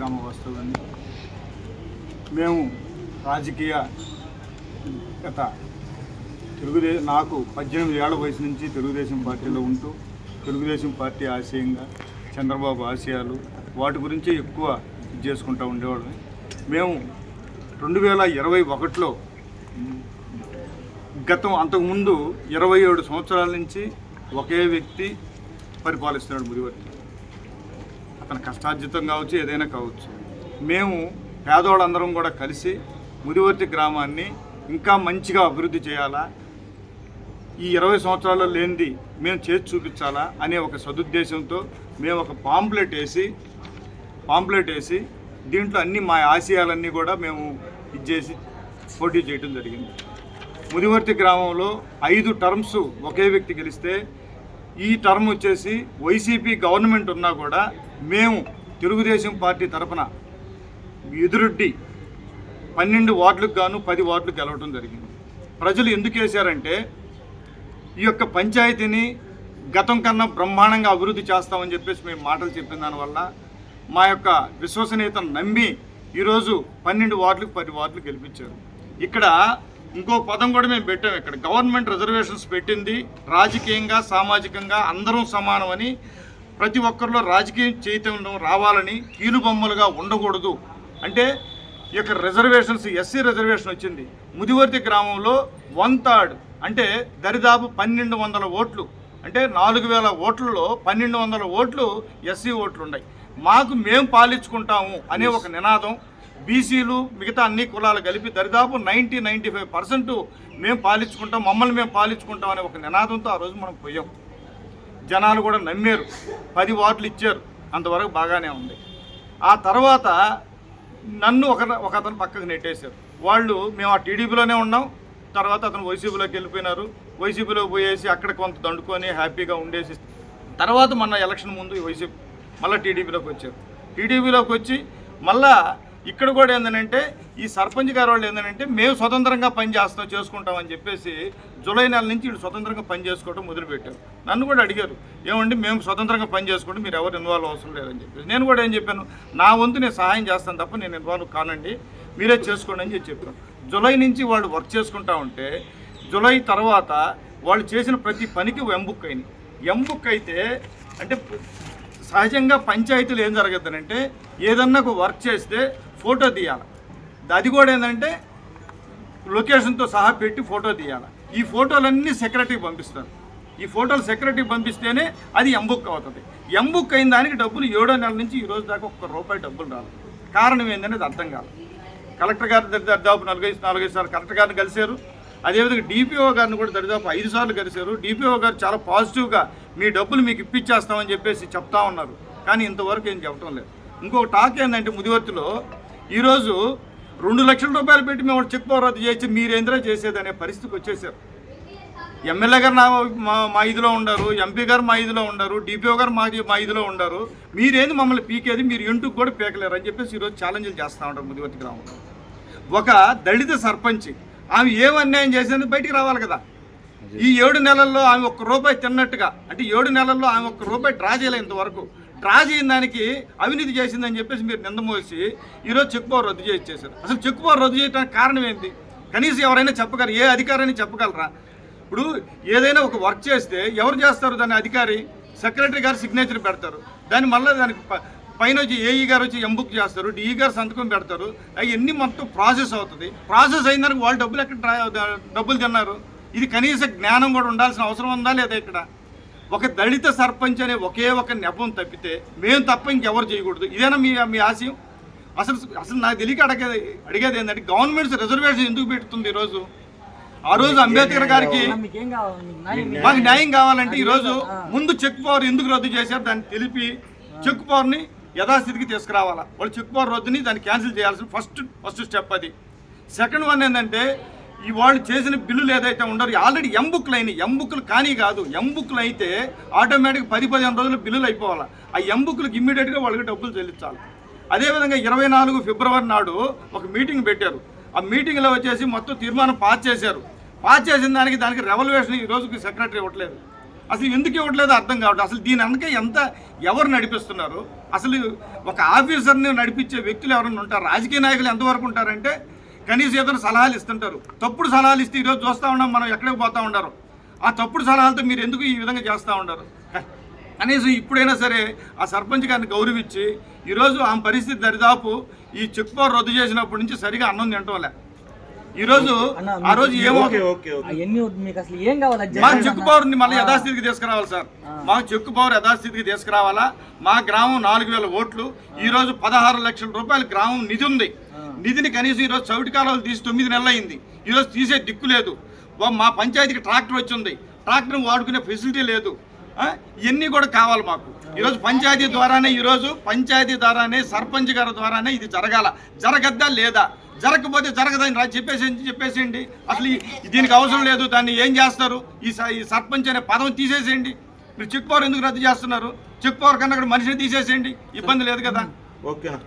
గ్రామ వాస్తవాన్ని. మేము రాజకీయ గత తెలుగుదేశం నాకు పద్దెనిమిది ఏళ్ళ వయసు నుంచి తెలుగుదేశం పార్టీలో ఉంటూ తెలుగుదేశం పార్టీ ఆశయంగా చంద్రబాబు ఆశయాలు వాటి గురించి ఎక్కువ ఇది చేసుకుంటూ ఉండేవాళ్ళం మేము రెండు వేల ఇరవై ఒకటిలో గతం అంతకుముందు ఇరవై ఏడు సంవత్సరాల నుంచి ఒకే వ్యక్తి పరిపాలిస్తున్నాడు మురివర్తి తన కష్టార్జితం కావచ్చు ఏదైనా కావచ్చు. మేము పేదోళ్ళందరం కూడా కలిసి ముదివర్తి గ్రామాన్ని ఇంకా మంచిగా అభివృద్ధి చేయాలా? ఈ ఇరవై సంవత్సరాల్లో లేనిది మేము చేసి చూపించాలా? అనే ఒక సదుద్దేశంతో మేము ఒక పాంప్లెట్ వేసి పాంప్లెట్ వేసి దీంట్లో అన్ని మా ఆశయాలన్నీ కూడా మేము ఇచ్చేసి పోటీ చేయడం జరిగింది. ముదివర్తి గ్రామంలో ఐదు టర్మ్స్ ఒకే వ్యక్తి గెలిస్తే ఈ టర్మ్ వచ్చేసి వైసీపీ గవర్నమెంట్ ఉన్నా కూడా మేము తెలుగుదేశం పార్టీ తరఫున ఎదురొడ్డి పన్నెండు వార్డులకు గాను పది వార్డులు గెలవడం జరిగింది. ప్రజలు ఎందుకు వేశారంటే ఈ యొక్క పంచాయతీని గతం కన్నా బ్రహ్మాండంగా అభివృద్ధి చేస్తామని చెప్పేసి మేము మాటలు చెప్పిన దానివల్ల మా యొక్క విశ్వసనీయతను నమ్మి ఈరోజు పన్నెండు వార్డులకు పది వార్డులు గెలిపించారు. ఇక్కడ ఇంకో పదం కూడా మేము పెట్టాము ఇక్కడ. గవర్నమెంట్ రిజర్వేషన్స్ పెట్టింది. రాజకీయంగా సామాజికంగా అందరం సమానమని ప్రతి ఒక్కరిలో రాజకీయ చైతన్యం రావాలని కీలుబొమ్మలుగా ఉండకూడదు. అంటే ఈ యొక్క రిజర్వేషన్స్ ఎస్సీ రిజర్వేషన్ వచ్చింది. ముదివర్తి గ్రామంలో వన్ థర్డ్ అంటే దరిదాపు పన్నెండు వందల ఓట్లు అంటే నాలుగు వేల ఓట్లలో పన్నెండు వందల ఓట్లు ఎస్సీ ఓట్లు ఉన్నాయి మాకు మేము పాలించుకుంటాము అనే ఒక నినాదం బీసీలు మిగతా అన్ని కులాలు కలిపి దరిదాపు నైంటీ నైంటీ ఫైవ్ పర్సెంట్ మేము పాలించుకుంటాం మమ్మల్ని మేము పాలించుకుంటాం అనే ఒక నినాదంతో ఆ రోజు మనం పోయాం. జనాలు కూడా నమ్మారు. పది వార్డులు ఇచ్చారు. అంతవరకు బాగానే ఉంది. ఆ తర్వాత నన్ను ఒక ఒక అతను పక్కకు నెట్టేశారు. వాళ్ళు మేము ఆ టీడీపీలోనే ఉన్నాం. తర్వాత అతను వైసీపీలోకి వెళ్ళిపోయినారు. వైసీపీలో పోయేసి అక్కడ కొంత దండుకొని హ్యాపీగా ఉండేసి తర్వాత మొన్న ఎలక్షన్ ముందు వైసీపీ మళ్ళీ టీడీపీలోకి వచ్చారు. టీడీపీలోకి వచ్చి మళ్ళా ఇక్కడ కూడా ఏంటంటే ఈ సర్పంచ్ గారు వాళ్ళు ఏంటంటే మేము స్వతంత్రంగా పని చేస్తాం చేసుకుంటామని చెప్పేసి జూలై నెల నుంచి వీళ్ళు స్వతంత్రంగా పని చేసుకోవడం మొదలుపెట్టారు. నన్ను కూడా అడిగారు ఏమండి మేము స్వతంత్రంగా పని చేసుకుంటే మీరు ఎవరు ఇన్వాల్వ్ అవసరం లేదని చెప్పేసి. నేను కూడా ఏం చెప్పాను నా వంతు నేను సహాయం చేస్తాను తప్ప నేను ఇన్వాల్వ్ కానండి మీరే చేసుకోండి అని చెప్పాను జూలై నుంచి వాళ్ళు వర్క్ చేసుకుంటా ఉంటే జూలై తర్వాత వాళ్ళు చేసిన ప్రతి పనికి ఎంబుక్ అయినాయి. ఎంబుక్ అయితే అంటే సహజంగా పంచాయతీలు ఏం జరగద్దంటే ఏదన్నా ఒక వర్క్ చేస్తే ఫోటో తీయాలి. అది కూడా ఏంటంటే లొకేషన్తో సహా పెట్టి ఫోటో తీయాలి. ఈ ఫోటోలన్నీ సెక్రటరీకి పంపిస్తారు. ఈ ఫోటోలు సెక్రటరీకి పంపిస్తేనే అది ఎంబుక్ అవుతుంది. ఎంబుక్ అయిన దానికి డబ్బులు ఏడో నెల నుంచి ఈ రోజు దాకా ఒక్క రూపాయి డబ్బులు రాదు కారణం ఏందనేది అర్థం కాదు కలెక్టర్ గారు దరిదాపు నలుగైదు నాలుగైదు సార్లు కలెక్టర్ గారిని కలిశారు. అదేవిధంగా డిపిఓ గారిని కూడా దరిదాపు ఐదు సార్లు కలిశారు. డిపిఓ గారు చాలా పాజిటివ్గా మీ డబ్బులు మీకు ఇప్పించేస్తామని చెప్పేసి చెప్తా ఉన్నారు. కానీ ఇంతవరకు ఏం చెప్పడం లేదు. ఇంకొక టాక్ ఏంటంటే ముదివర్తిలో ఈరోజు రెండు లక్షల రూపాయలు పెట్టి మేము చెక్ పవర్ రద్దు చేసి మీరేంద్రా చేసేది అనే పరిస్థితికి వచ్చేసారు. ఎమ్మెల్యే గారు నా మా ఇదిలో ఉండరు ఎంపీ గారు మా ఇదిలో ఉండరు డిపిఓ గారు మా మా ఇదిలో ఉండరు. మీరేంది మమ్మల్ని పీకేది? మీరు ఇంటికి కూడా పీకలేరు అని చెప్పేసి ఈరోజు ఛాలెంజ్లు చేస్తూ ఉంటారు ముదివర్తి గ్రామంలో. ఒక దళిత సర్పంచ్ ఆమె ఏం అన్యాయం చేసేందుకు బయటికి రావాలి కదా. ఈ ఏడు నెలల్లో ఆమె ఒక్క రూపాయి తిన్నట్టుగా అంటే ఏడు నెలల్లో ఆమె ఒక్క రూపాయి డ్రా చేయలేదు ఇంతవరకు. డ్రా చేయని దానికి అవినీతి చేసిందని చెప్పేసి మీరు నిందమోసి ఈరోజు చెక్ పవర్ రద్దు చేసి చేశారు. అసలు చెక్ పవర్ రద్దు చేయడానికి కారణం ఏంటి? కనీసం ఎవరైనా చెప్పగలరు? ఏ అధికారాన్ని చెప్పగలరా? ఇప్పుడు ఏదైనా ఒక వర్క్ చేస్తే ఎవరు చేస్తారు దాని అధికారి? సెక్రటరీ గారు సిగ్నేచర్ పెడతారు. దాని మళ్ళీ దానికి పైన వచ్చి ఏఈ గారు వచ్చి ఎంబుక్ చేస్తారు. డిఈ గారు సంతకం పెడతారు. అవన్నీ మొత్తం ప్రాసెస్ అవుతుంది? ప్రాసెస్ అయిన దానికి వాళ్ళు డబ్బులు ఎక్కడ డబ్బులు తిన్నారు? ఇది కనీస జ్ఞానం కూడా ఉండాల్సిన అవసరం ఉందా లేదా ఇక్కడ? ఒక దళిత సర్పంచ్ అనే ఒకే ఒక నెపం తప్పితే మేము తప్ప ఇంకెవరు చేయకూడదు. ఇదేనా మీ మీ ఆశయం? అసలు అసలు నాకు తెలియక అడిగేది అడిగేది ఏంటంటే గవర్నమెంట్ రిజర్వేషన్ ఎందుకు పెడుతుంది ఈరోజు? ఆ రోజు అంబేద్కర్ గారికి మాకు న్యాయం కావాలంటే ఈరోజు ముందు చెక్ పవర్ ఎందుకు రద్దు చేశారు? దాన్ని తెలిపి చెక్ పవర్ని యథాస్థితికి తీసుకురావాలా? వాళ్ళు చెక్ పవర్ రద్దుని దాన్ని క్యాన్సిల్ చేయాల్సిన ఫస్ట్ ఫస్ట్ స్టెప్ అది. సెకండ్ వన్ ఏంటంటే ఈ వాళ్ళు చేసిన బిల్లులు ఏదైతే ఉండరు ఆల్రెడీ ఎంబుక్లు అయినాయి. ఎంబుక్లు కానీ కాదు ఎంబుక్లు అయితే ఆటోమేటిక్ పది పదిహేను రోజులు బిల్లులు అయిపోవాలి. ఆ ఎంబుక్లకు ఇమ్మీడియట్గా వాళ్ళకి డబ్బులు చెల్లించాలి. అదేవిధంగా ఇరవై నాలుగు ఫిబ్రవరి నాడు ఒక మీటింగ్ పెట్టారు. ఆ మీటింగ్లో వచ్చేసి మొత్తం తీర్మానం పాస్ చేశారు. పాస్ చేసిన దానికి దానికి రెవల్యూషన్ ఈ రోజుకి సెక్రటరీ ఇవ్వట్లేదు. అసలు ఎందుకు ఇవ్వట్లేదు అర్థం కావట్లేదు. అసలు దీని వెనక ఎంత ఎవరు నడిపిస్తున్నారు? అసలు ఒక ఆఫీసర్ని నడిపించే వ్యక్తులు ఎవరైనా ఉంటారు? రాజకీయ నాయకులు ఎంతవరకు ఉంటారంటే కనీసం ఏదైనా సలహాలు ఇస్తుంటారు. తప్పుడు సలహాలు ఇస్తే ఈరోజు చూస్తూ ఉన్నాం మనం ఎక్కడికి పోతూ ఉండరు ఆ తప్పుడు సలహాలతో మీరు ఎందుకు ఈ విధంగా చేస్తూ ఉండరు కనీసం ఇప్పుడైనా సరే ఆ సర్పంచ్ గారిని గౌరవించి ఈరోజు ఆమె పరిస్థితి దరిదాపు ఈ చెక్ పవర్ రద్దు చేసినప్పటి నుంచి సరిగా అన్నం తింటోలే. ఈరోజు అన్న, ఆ రోజు ఏమో ఓకే ఓకే ఓకే. అవన్నీ వద్దు, మీకు అసలు ఏం కావాలి? అది మా చెక్కు. పవర్ని మళ్ళీ యథాస్థితికి తీసుకురావాలి సార్. మా చెక్కు పవర్ యథాస్థితికి తీసుకురావాలా? మా గ్రామం నాలుగు వేల ఓట్లు. ఈ రోజు పదహారు లక్షల రూపాయల గ్రామం నిధి ఉంది. నిధిని కనీసం ఈరోజు చవిటి కాలువలు తీసి తొమ్మిది నెలలు అయింది ఈరోజు తీసే దిక్కు లేదు. మా పంచాయతీకి ట్రాక్టర్ వచ్చింది. ట్రాక్టర్ వాడుకునే ఫెసిలిటీ లేదు? ఇవన్నీ కూడా కావాలి మాకు. ఈరోజు పంచాయతీ ద్వారానే ఈరోజు పంచాయతీ ద్వారానే సర్పంచ్ గారి ద్వారానే ఇది జరగాల. జరగద్దా లేదా? జరగకపోతే జరగదని చెప్పేసి చెప్పేసేయండి అసలు దీనికి అవసరం లేదు దాన్ని ఏం చేస్తారు? ఈ స- ఈ సర్పంచ్ అనే పదం తీసేసేయండి మీరు చెక్ పవర్ ఎందుకు రద్దు చేస్తున్నారు? చెక్ పవర్ కన్నా కూడా మనిషిని తీసేసేయండి ఇబ్బంది లేదు కదా. ఓకేనా